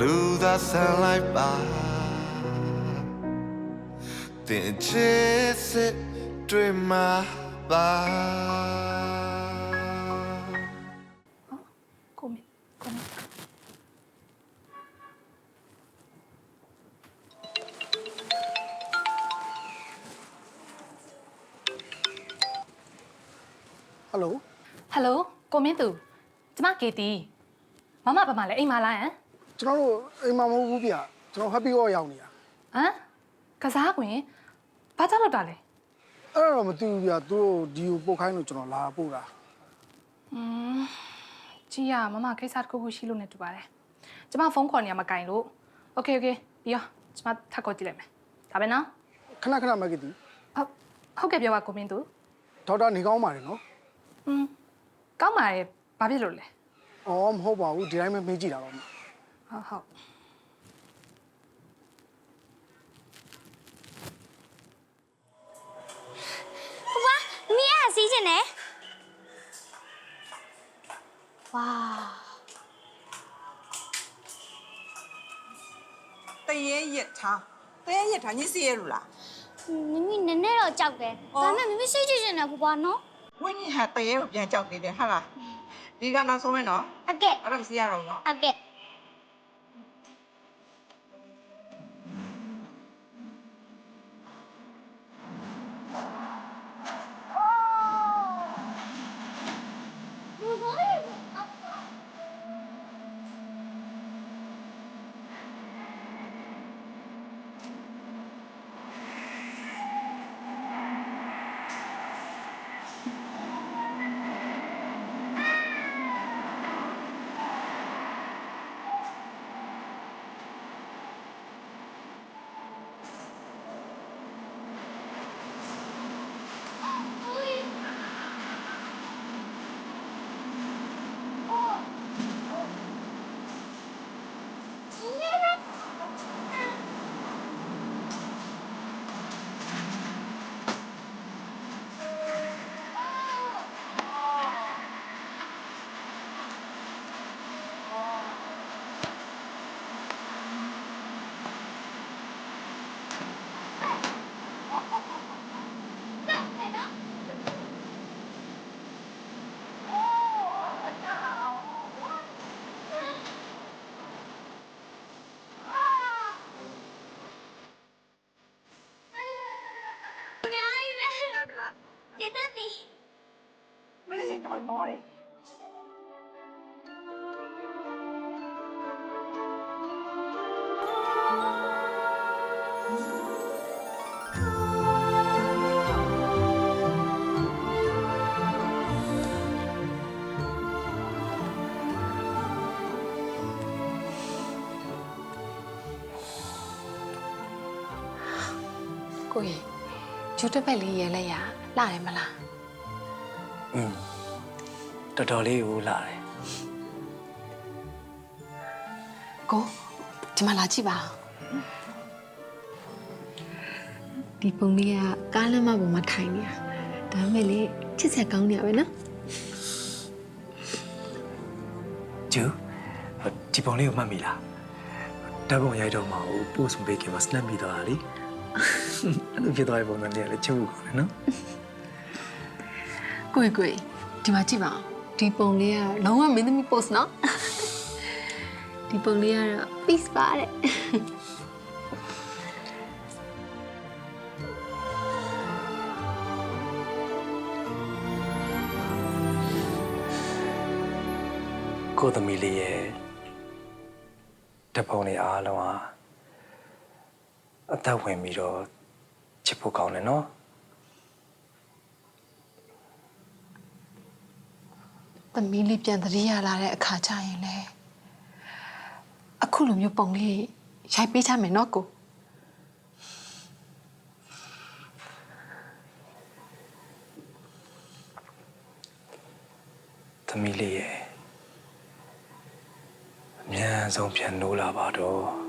လူသာဆန်လိုက်ပါတင်ချစ်စစ်တွေ့မှာပါကိုမင်းကိုမင်းဟယ်လိုဟယ်လိုကိုမင်းသူကျမကေတီမမဘာမှလဲအိမ်မှာလားဟမ် ကျွန်တော်တို့အိမ်မှာမဟုတ်ဘူးဗျကျွန်တော် happy hour ရောက်နေတာ ဟမ်ကစားကွင်ဘာကြောက်လို့တာလဲ အဲ့ဒါတော့မသိဘူးဗျသူတို့ဒီကိုပို့ခိုင်းလို့ကျွန်တော်လာပို့တာ อืมကြီးရမမကိစ္စတစ်ခုခုရှိလို့နေတူပါတယ်ကျမဖုန်းခေါ်နေရမကင်လို့โอเคโอเคပြီးရောကျမထပ်ခေါ်ကြည့်လိုက်မယ်ဒါပဲနော် ခဏခဏမကတီ ဟုတ်ဟုတ်ကဲ့ပြောပါကိုမင်းသူ ဒေါက်တာနေကောင်းပါတယ်နော် อืมကောင်းပါရဲ့ဘာဖြစ်လို့လဲ အော်မဟုတ်ပါဘူးဒီတိုင်းပဲမေးကြည့်တာပါမ ဟုတ်ဟုတ်ဝါမီးရစီးကျင်တယ်ဝါတရေရက်ထားတရေရက်ထားညစ်စီရလို့လားမမီနည်းနည်းတော့ကြောက်တယ်အော်ဒါပေမဲ့မမီစိတ်ကြည့်ကျင်တယ်ဘွားနော်ဝင်းကြီးဟာတရေကိုပြန်ကြောက်နေတယ်ဟာလားဒီကနောက်ဆုံးမဲနော်အကဲအဲ့ဒါမစီရတော့ဘူးနော်အကဲ ဒီတက် ဂျူတက်ပက်လေးရဲလိုက်ရလာတယ်မလားอืมတော်တော်လေးကိုလာတယ်ကိုဒီမှာလာကြည့်ပါဒီပုံလေးကကားလမ်းမပေါ်မှာထိုင်နေတာဒါပေမဲ့လေချစ်ဆက်ကောင်းနေရပဲနော်ကျူဟိုဒီပုံလေးကိုမှတ်မိလားဓာတ်ပုံရိုက်တော့မှဟိုပို့ဆုံးပေးခင်မှာ snap မိသွားတာလေ အဲ့လိုဖြစ်သွားတဲ့ပုံစံလေးကလည်းချုပ်ကောင်းတယ်နော်ကိုကြီးကိုကြီးဒီမှာကြည့်ပါဦးဒီပုံလေးကလုံးဝမင်းသမီး post နော်ဒီပုံလေးကတော့ peace ပါတဲ့ကိုသမီးလေးရဲ့ဓာတ်ပုံလေးအားလုံးဟာအသက်ဝင်ပြီးတော့ ချစ်ဖို့ကောင်းတယ်နော်သမီးလေးပြန်သတိရလာတဲ့အခါကျရင်လေအခုလိုမျိုးပုံလေးရိုက်ပေးချမယ်နော်ကိုသမီးလေးရဲ့အမြန်ဆုံးပြန်နိုးလာပါတော့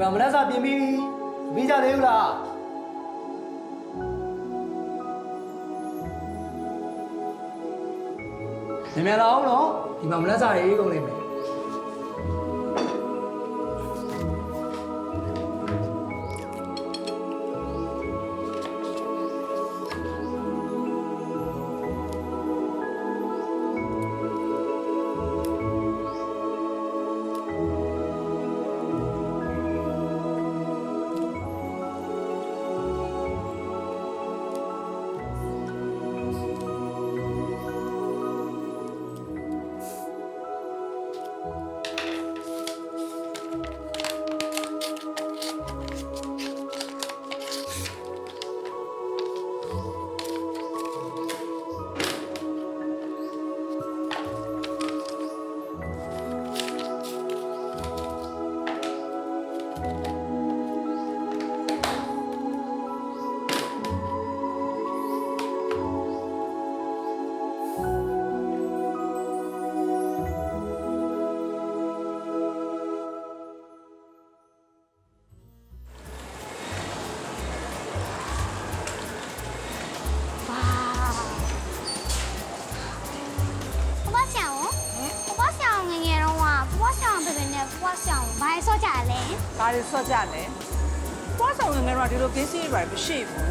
မှာမနက်စာပြင်ပြီးပြီပြီးကြသေးဘူးလားမြန်မြန်လာအောင်နော်ဒီမှာမနက်စာရေးကုန်နေမယ် ဘာတွေဆော့ကြလဲ။ပွားဆောင်ငယ်ငယ်တော့ဒီလိုကင်းစီးတွေမရှိဘူး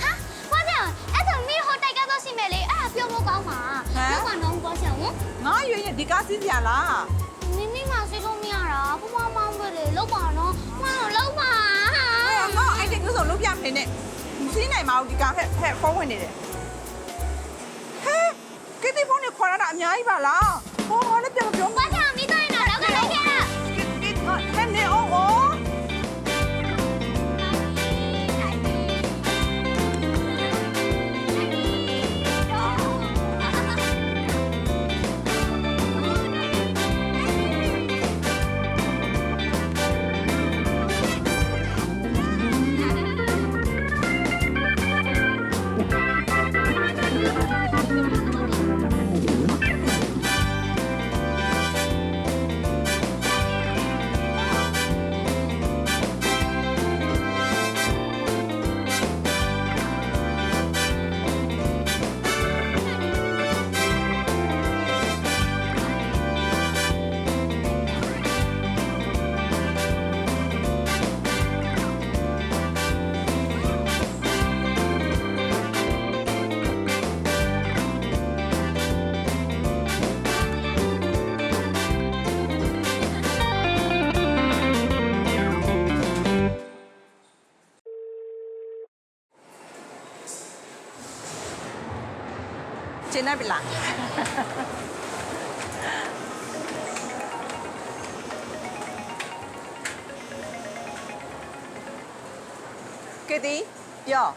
ဟာဘွားဆောင်အဲ့ဒါမင်းဟိုတိုက်ကတော့ရှိမယ်လေအဲ့ဒါပြောဖို့ကောင်းပါလောက်ပါတော့ဘွားဆောင်။ငါရွေရင်ဒီကားစီးစရာလားနင်းနေမှစိတ်လို့မရတာဘွားမောင်းပဲလေလောက်ပါတော့မအောင်လောက်ပါ။အဲ့ငါအဲ့ဒီမျိုးစုံလုပ်ပြမနေနဲ့။မစီးနိုင်ပါဘူးဒီကားဟဲ့ဟဲ့ဖုန်းဝင်နေတယ်။ဟဲ့ကတိဖုန်းနဲ့ခေါ်ရတာအများကြီးပါလား။ဟောဟောလည်းပြန်မပြောဘွား ကျင်းနေပြီလားကတိပြော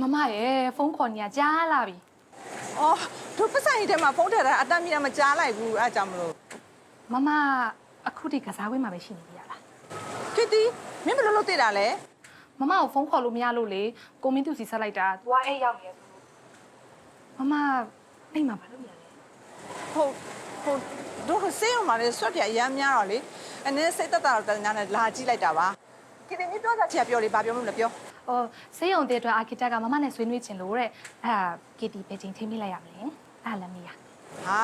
မမရဲ့ဖုန်းခေါ်နေရကြားလာပြီအော်တို့ပတ်စံရည်ထဲမှာဖုန်းထည့်တာအတမ်းမြင်မကြားလိုက်ဘူးအဲ့ကြောင့်မလို့မမအခုဒီကစားဝေးမှာပဲရှိနေပြီရလားကတိမင်းဘယ်လိုလုပ်သိတာလဲမမကိုဖုန်းခေါ်လို့မရလို့လေကိုမင်းသူစီဆက်လိုက်တာသွားအဲ့ရောက်နေရဆိုလို့ မမအိမ်မှာဘာလုပ်နေရလဲဟုတ်ဟုတ်တို့ဆေးရုံမှာလေဆွတ်ပြအရမ်းများတော့လေအနေစိတ်သက်သာတော့တန်းနဲ့လာကြည့်လိုက်တာပါကတိမင်းပြောတာချင်ပြောလေဘာပြောမလို့လဲပြောဟိုဆေးရုံတဲ့အတွက်အာကီတက်ကမမနဲ့ဆွေးနွေးချင်လို့တဲ့အဲ့ဒါကီတီပဲချင်းထိမိလိုက်ရမလဲအဲ့ဒါလည်းမရဟာ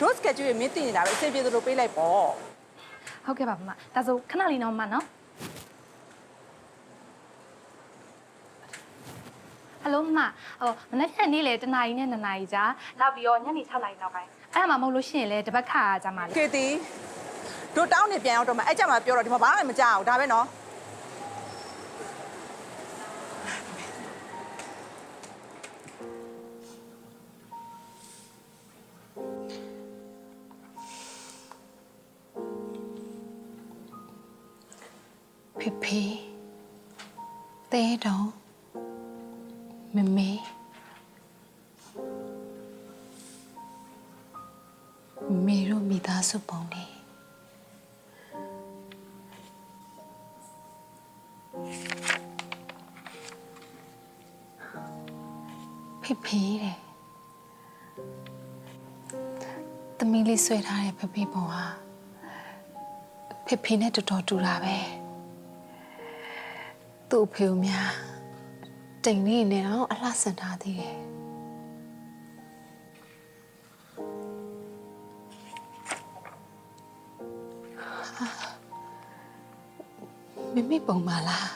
တို့စကက်ဂျူးမင်းသိနေတာပဲအဆင်ပြေသလိုပေးလိုက်ပေါ့ဟုတ်ကဲ့ပါမမဒါဆိုခဏလေးတော့မနော် ဟယ်လိုမမဟိုမနေ့ကနေ့လေတနာရီနဲ့2နာရီကြာနောက်ပြီးတော့ညနေ6နာရီနောက်ပိုင်းအဲ့ဒါမှမဟုတ်လို့ရှိရင်လေတပတ်ခါကြာမှလေကတိတို့တောင်းနေပြန်အောင်တော့မအဲ့ကြမှာပြောတော့ဒီမှာဘာမှမကြောက်ဘူးဒါပဲနော်ဖေဖေတဲတော် မမေမေတို့မိသားစုပုံနေဖေဖေတဲ့သမီးလေးဆွဲထားတဲ့ဖေဖေပုံဟာဖေဖေနဲ့တော်တော်တူတာပဲသူ့အဖေကများ တိမ်လေးနဲ့တော့အလှဆန်ထားသေးတယ်မမေပုံပါလား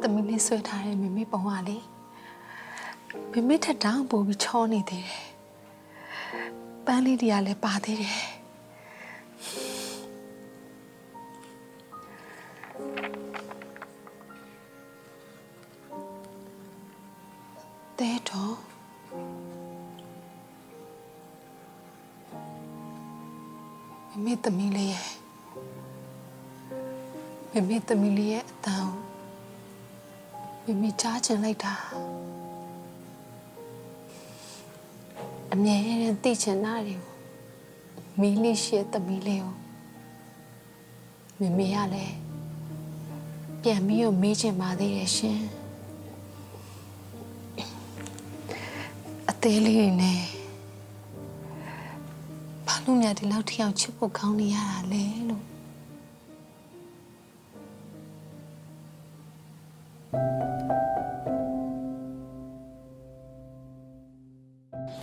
တမီးလေးဆွဲထားတဲ့မမေပုံကလေမမေထက်တောင်ပိုပြီးချောနေသေးတယ်ပန်းလေးတွေကလည်းပါသေးတယ် သမီးလေးရဲ့မမေသမီးလေးရဲ့အတန်ကိုမမေကြားချင်လိုက်တာအမြဲတမ်းသိချင်တာတွေကိုမီးလေးရှိတဲ့သမီးလေးကိုမမေကလည်းပြန်ပြီးတော့မေးချင်ပါသေးတယ်ရှင်အသေးလေးတွေနဲ့ဘာ လို့များဒီလောက်ထိအောင်ချစ်ဖို့ကောင်းနေရတာလဲလို့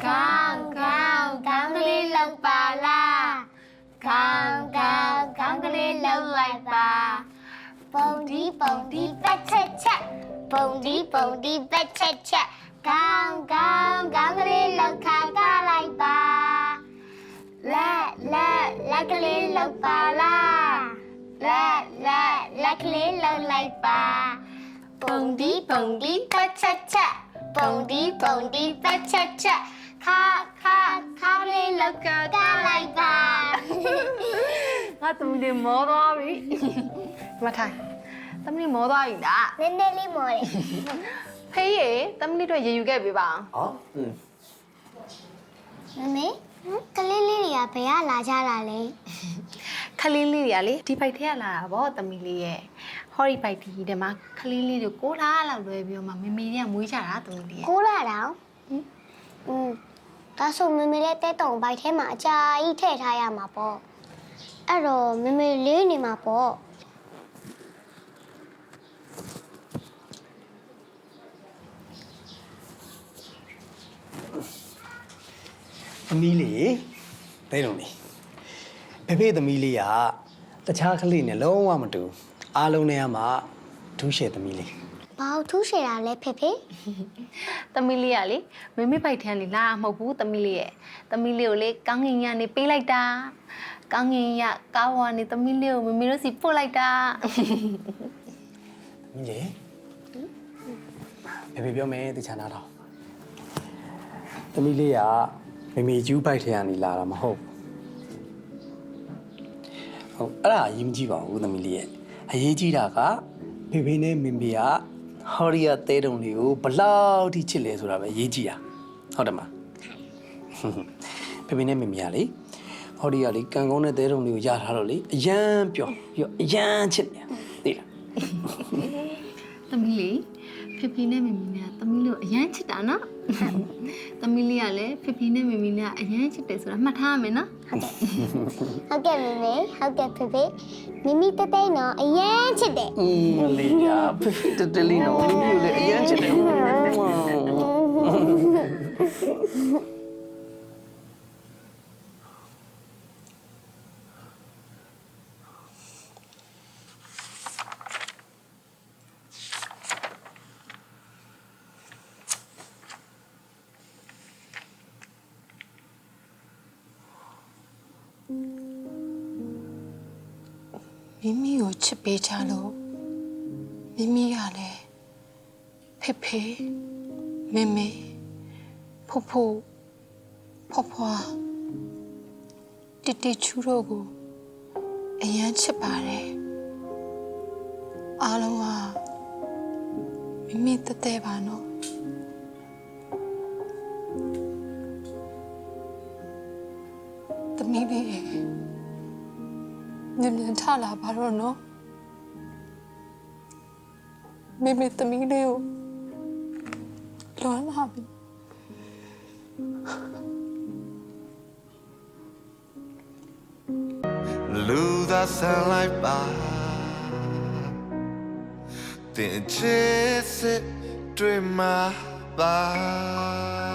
ကောင်းကောင်းကောင်းကလေးလောက်ပါလားကောင်းကောင်းကောင်းကလေးလောက်လိုက်ပါပုံဒီပုံဒီပက်ချက်ချက်ပုံဒီပုံဒီပက်ချက်ချက်ကောင်းကောင်းကောင်းကလေးလောက်ခါ က်လက်ကလေးလောက်ပါလားလက်လက်လက်ကလေးလောက်လိုက်ပါပုံဒီပုံဒီပတ်ချက်ချက်ပုံဒီပုံဒီပတ်ချက်ချက်ခါခါခါလေးလောက်ကကလိုက်ပါငါသမီးလေးမောသွားပြီမထိုင်သမီးမောသွားပြီလားနည်းနည်းလေးမော်တယ်ဖေးရေသမီးလေးတို့ရေယူခဲ့ပေးပါအောင်ဟောอืมမမေကလေးလေးတွေကဘယ်ကလာကြတာလဲ ခလေးလေးတွေကလေဒီဘိုက်ထဲကလာတာဗောသမီးလေးရဲ့ဟော်ရီဘိုက်ဒီထဲမှာခလေးလေးတွေကိုလားလောက်လွဲပြီးတော့မှမမေတွေကမွေးကြတာသမီးလေးရဲ့ကိုလာတော့อืมဒါဆိုမမေလေးတဲတုံဘိုက်ထဲမှာအကြာကြီးထည့်ထားရမှာပေါ့အဲ့တော့မမေလေးနေမှာပေါ့သမီးလေးသိတော့လေ ဖေဖေသမီးလေးကတခြားကလေးနဲ့လုံးဝမတူအားလုံးနဲ့ကမှဒူးရှယ်သမီးလေးဘာလို့ထူးရှည်တာလဲဖေဖေသမီးလေးကလေမမေဘိုက်ထဲကနေလာမဟုတ်ဘူးသမီးလေးရဲ့သမီးလေးကိုလေကောင်းငင်ရနေပေးလိုက်တာကောင်းငင်ရကားဝါနေသမီးလေးကိုမမေတို့စီပို့လိုက်တာသမီးလေးဖေဖေပြောမယ်တခြားနားတော့သမီးလေးကမေမေကျူးဘိုက်ထဲကနေလာတာမဟုတ်ဘူး ဟုတ်အဲ့ဒါအရေးမကြီးပါဘူးသမီးလေးရဲ့အရေးကြီးတာကဖေဖေနဲ့မေမေကဟော်ရီယာတဲတုံလေးကိုဘလောက်ထိချစ်လဲဆိုတာပဲအရေးကြီးတာဟုတ်တယ်မလားဖေဖေနဲ့မေမေကလေဟော်ဒီကလေကံကောင်းတဲ့တဲတုံလေးကိုရထားတော့လေအရန်ပျော်ပြီးတော့အရန်ချစ်နေသိလားသမီးလေး ဖေဖေနဲ့မမီနဲ့သမီးလေးကိုအရန်ချစ်တာနော်သမီးလေးကလည်းဖေဖေနဲ့မမီနဲ့အရန်ချစ်တယ်ဆိုတာမှတ်ထားရမယ်နော်ဟုတ်ကဲ့မမေဟုတ်ကဲ့ဖေဖေမိမိတသိန်းတော့အရင်ချစ်တယ်อืมလေးရဖေဖေတတလေးနော်မိမိကိုလေအရန်ချစ်တယ် မိမိကိုချစ်ပေးချလို့မိမိကလည်းဖေဖေမေမေဖိုးဖိုးဖွားဖွားတီတီချူတို့ကိုအရန်ချစ်ပါတယ်အားလုံးဟာမိမိတသက်ပါနော်သမီးလေးရဲ့ မြန်မြန်ထလာပါတော့နော်မေမေသမီးလေးကိုလွမ်းလာပြီလူဆန်းလိုက်ပါတင်ချစ်စစ်တွေ့မှာပါ